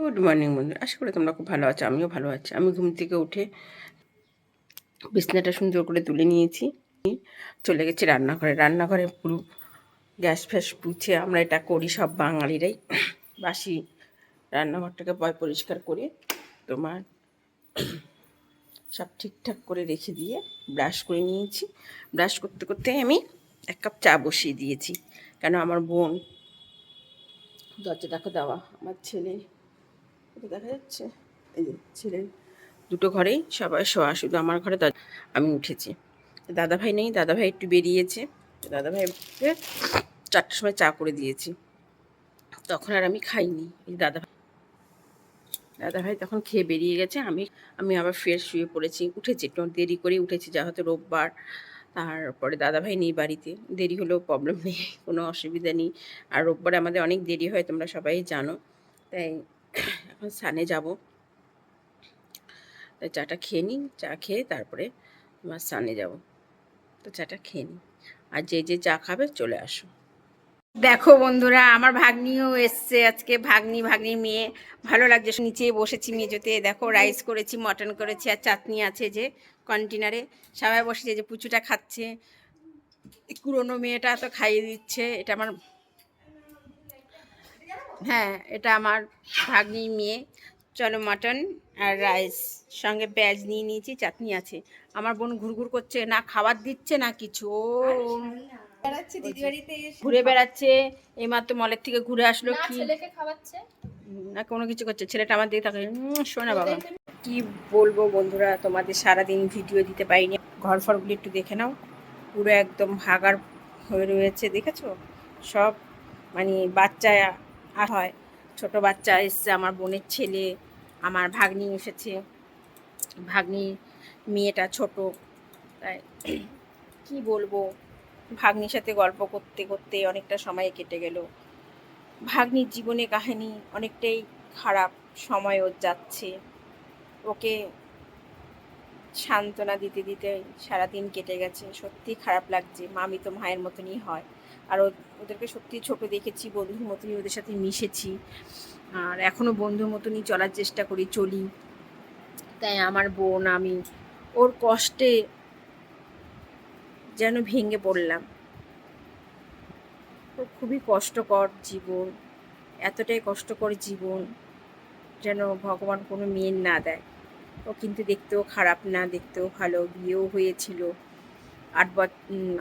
Good morning বন্ধু আশা করি তোমরা খুব ভালো আছো, আমিও ভালো আছি। আমি ঘুম থেকে উঠে বিছনাটা সুন্দর করে তুলে নিয়েছি। চলে গেছি রান্নাঘরে। রান্নাঘরে পুরো গ্যাস ফ্যাস পুছে আমরা এটা করি সব বাঙালিরাই। বাসি রান্নাঘরটাকে পয় পরিষ্কার করে তোমার সব ঠিকঠাক করে রেখে দিয়ে ব্রাশ করে নিয়েছি। ব্রাশ করতে করতে আমি এক কাপ চা বসিয়ে দিয়েছি। কেন আমার বোন দরজা দেখো দেওয়া, আমার ছেলে দেখা যাচ্ছে, এই যে ছেলের দুটো ঘরেই সবাই শোয়া, শুধু আমার ঘরে আমি উঠেছি। দাদা ভাই নেই দাদা ভাই একটু বেরিয়েছে। দাদা ভাইকে চারটার সময় চা করে দিয়েছি। তখন আর আমি খাইনি, এই দাদা ভাই দাদা ভাই তখন খেয়ে বেরিয়ে গেছে। আমি আমি আবার ফের শুয়ে পড়েছি, উঠেছি একটু, দেরি করে উঠেছি, যা হয়তো রোববার। তারপরে দাদা ভাই নেই বাড়িতে, দেরি হলেও প্রবলেম নেই, কোনো অসুবিধা নেই। আর রোববারে আমাদের অনেক দেরি হয়, তোমরা সবাই জানো। তাই এখন সানে যাব। তাই চাটা খেয়ে নিই, চা খেয়ে তারপরে আমার সানে যাব। তো চাটা খেয়ে নিই। আর যে যে চা খাবে চলে আসো। দেখো বন্ধুরা, আমার ভাগ্নিও এসছে আজকে, ভাগ্নি ভাগ্নি মেয়ে। ভালো লাগছে, নিচে বসেছি মেজোতে দেখো রাইস করেছি মটন করেছি, আর চাটনি আছে যে কন্টেনারে সবাই বসেছে যে পুচুটা খাচ্ছে। পুরোনো মেয়েটা তো খাইয়ে দিচ্ছে। এটা আমার হ্যাঁ এটা আমার ভাগ্নির মেয়ে। চলো মাটন আর রাইস সঙ্গে পেঁয়াজ নিয়ে নিয়েছি চাটনি আছে। আমার বোন ঘুরঘুর করছে না খাবার দিচ্ছে না কিছু ঘুরে বেড়াচ্ছে এইমাত্র মলের থেকে ঘুরে আসলো কি? খাওয়াচ্ছে? না কোনো কিছু করছে ছেলেটা আমার দিকে তাকে শোনা বাবা। কি বলব বন্ধুরা তোমাদের সারাদিন ভিডিও দিতে পারিনি। ঘর ফরগুলি একটু দেখে নাও। পুরো একদম ভাগার হয়ে রয়েছে দেখেছ? সব মানে বাচ্চা আর হয়। ছোট বাচ্চা এসছে, আমার বোনের ছেলে, আমার ভাগ্নি এসেছে। ভাগ্নি মেয়েটা ছোট, তাই কি বলব? ভাগ্নির সাথে গল্প করতে করতে অনেকটা সময় কেটে গেল। ভাগ্নির জীবনে কাহিনী অনেকটাই খারাপ সময় ওর যাচ্ছে। ওকে সান্ত্বনা দিতে দিতে সারাদিন কেটে গেছে। সত্যি খারাপ লাগছে। মামি তো মায়ের মতনই হয়। আর ওদেরকে সত্যি ছোট দেখেছি, বন্ধুর মতনই ওদের সাথে মিশেছি। আর এখনও বন্ধুর মতনই চলার চেষ্টা করি, চলি। তাই আমার বোন, আমি ওর কষ্টে যেন ভেঙে পড়লাম। তো খুবই কষ্টকর জীবন, এতটাই কষ্টকর জীবন যেন ভগবান কোনো মেয়ের না দেয়। ও কিন্তু দেখতেও খারাপ না, দেখতেও ভালো, বিয়েও হয়েছিল। আট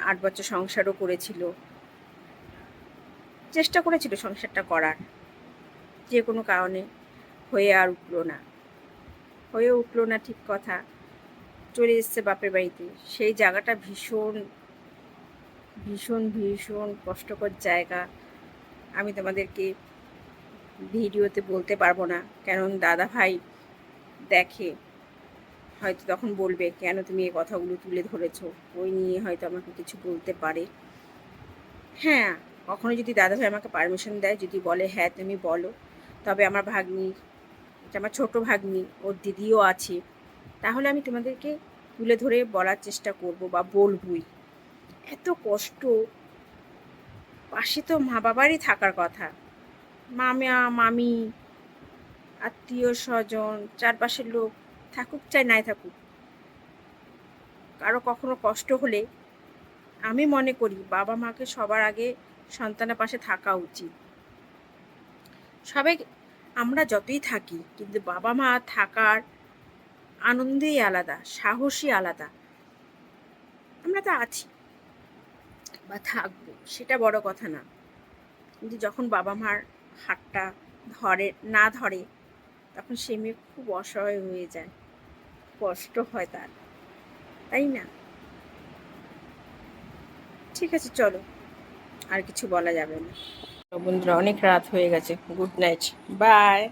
আট বছর সংসারও করেছিল। চেষ্টা করেছিল সংসারটা করার। যে কোনো কারণে হয়ে আর উঠল না। হয়ে উঠল না ঠিক কথা। চলে এসছে বাপের বাড়িতে। সেই জায়গাটা ভীষণ ভীষণ ভীষণ কষ্টকর জায়গা। আমি তোমাদেরকে ভিডিওতে বলতে পারব না। কারণ দাদা ভাই দেখে হয়তো তখন বলবে, কেন তুমি এই কথাগুলো তুলে ধরেছো? ওই নিয়ে হয়তো আমাকে কিছু বলতে পারে। হ্যাঁ কখনো যদি দাদাভাই আমাকে পারমিশন দেয়, যদি বলে হ্যাঁ তুমি বলো। তবে আমার ভাগ্নি আমার ছোট ভাগ্নি, ওর দিদিও আছে। তাহলে আমি তোমাদেরকে তুলে ধরে বলার চেষ্টা করব বা বলবই। এত কষ্ট। পাশে তো মা বাবারই থাকার কথা। মামা মামি, আত্মীয় স্বজন, চারপাশের লোক থাকুক চাই নাই থাকুক। কারও কখনো কষ্ট হলে আমি মনে করি বাবা মাকে সবার আগে সন্তানের পাশে থাকা উচিত। সবাই, আমরা যতই থাকি, কিন্তু বাবা মা থাকার আনন্দই আলাদা, সাহসই আলাদা। আমরা তো আছি বা থাকব, সেটা বড় কথা না। কিন্তু যখন বাবা মার হাতটা ধরে, না ধরে তখন সে মেয়ে খুব অসহায় হয়ে যায়। কষ্ট হয় তার। তাই না? ঠিক আছে, চলো। আর কিছু বলা যাবে না। বন্ধুরা, অনেক রাত হয়ে গেছে। Good night bye